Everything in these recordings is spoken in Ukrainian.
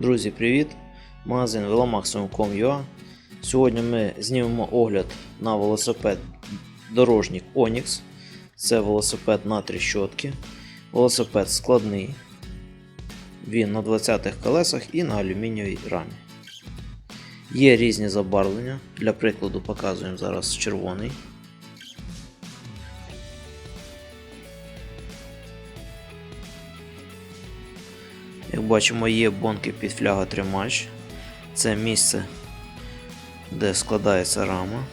Друзі, привіт! Магазин velomaximum.com.ua Сьогодні ми знімемо огляд на велосипед дорожник Onyx. Це велосипед на тріщотки. Велосипед складний. Він на 20-х колесах і на алюмінієвій рамі. Є різні забарвлення. Для прикладу показуємо зараз червоний. Як бачимо, є бонки під фляга тримач. Це місце, де складається рама.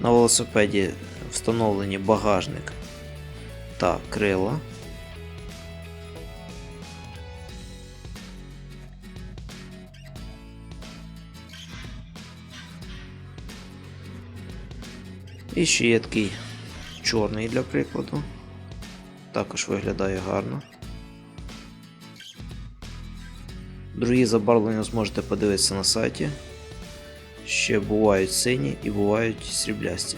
На велосипеді встановлені багажник та крила. І ще є такий чорний для прикладу. Також виглядає гарно. Другі забарвлення зможете подивитися на сайті. Ще бувають сині і бувають сріблясті.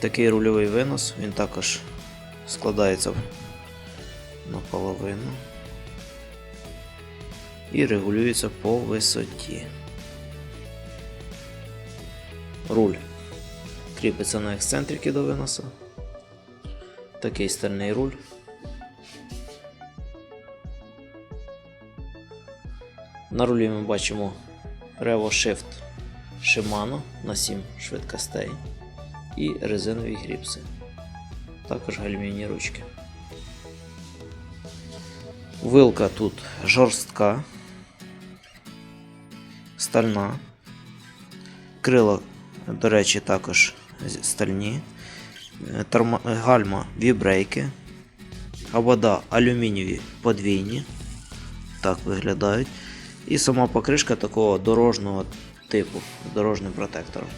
Такий рульовий винос, він також складається наполовину і регулюється по висоті. Руль кріпиться на ексцентрики до виносу. Такий стальний руль. На рулі ми бачимо Revo Shift Shimano на 7 швидкостей і резинові гріпси. Також гальмівні ручки. Вилка тут жорстка, стальна. Крила, до речі, також стальні. Торма... Гальма вібрейки. Обода алюмінієві подвійні. Так виглядають. І сама покришка такого дорожнього типу з дорожнім протектором.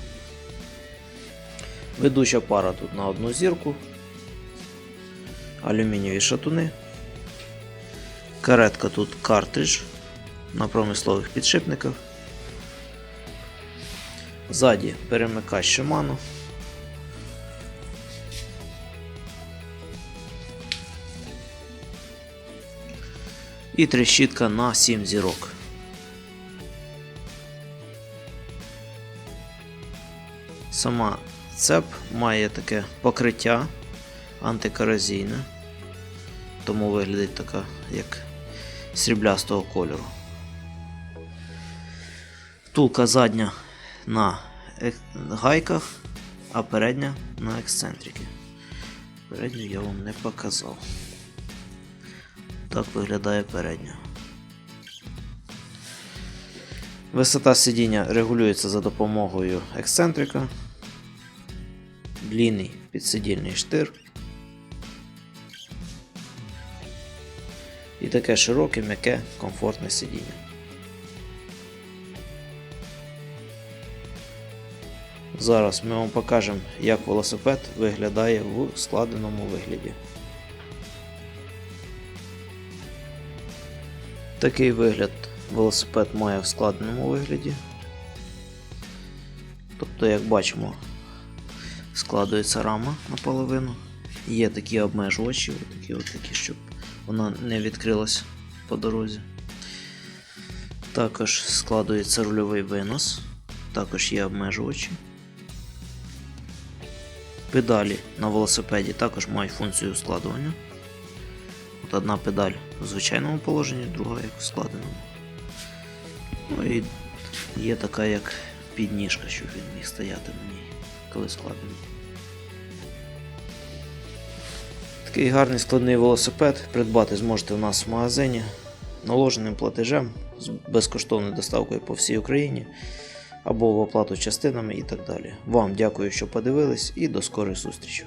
Ведуча пара тут на одну зірку. Алюмінієві шатуни. Каретка тут картридж на промислових підшипниках. Ззаді перемикач Shimano. І трещітка на 7 зірок. Сама цеп має таке покриття антикоразійне, тому виглядить така як сріблястого кольору. Втулка задня на гайках, а передня на ексцентрики. Передню я вам не показав. Так виглядає передня. Висота сидіння регулюється за допомогою ексцентрика, длінний підсидільний штир. І таке широке, м'яке, комфортне сидіння. Зараз ми вам покажемо, як велосипед виглядає в складеному вигляді. Такий вигляд велосипед має в складеному вигляді. Тобто, як бачимо, складується рама наполовину. Є такі обмежувачі, такі, такі, щоб вона не відкрилась по дорозі. Також складується рульовий винос, також є обмежувачі. Педалі на велосипеді також мають функцію складування. От одна педаль в звичайному положенні, друга як в складеному. Ну і є така як підніжка, щоб він міг стояти на ній, коли складений. Такий гарний складний велосипед придбати зможете у нас в магазині наложеним платежем з безкоштовною доставкою по всій Україні або в оплату частинами і так далі. Вам дякую, що подивились, і до скорих зустрічей.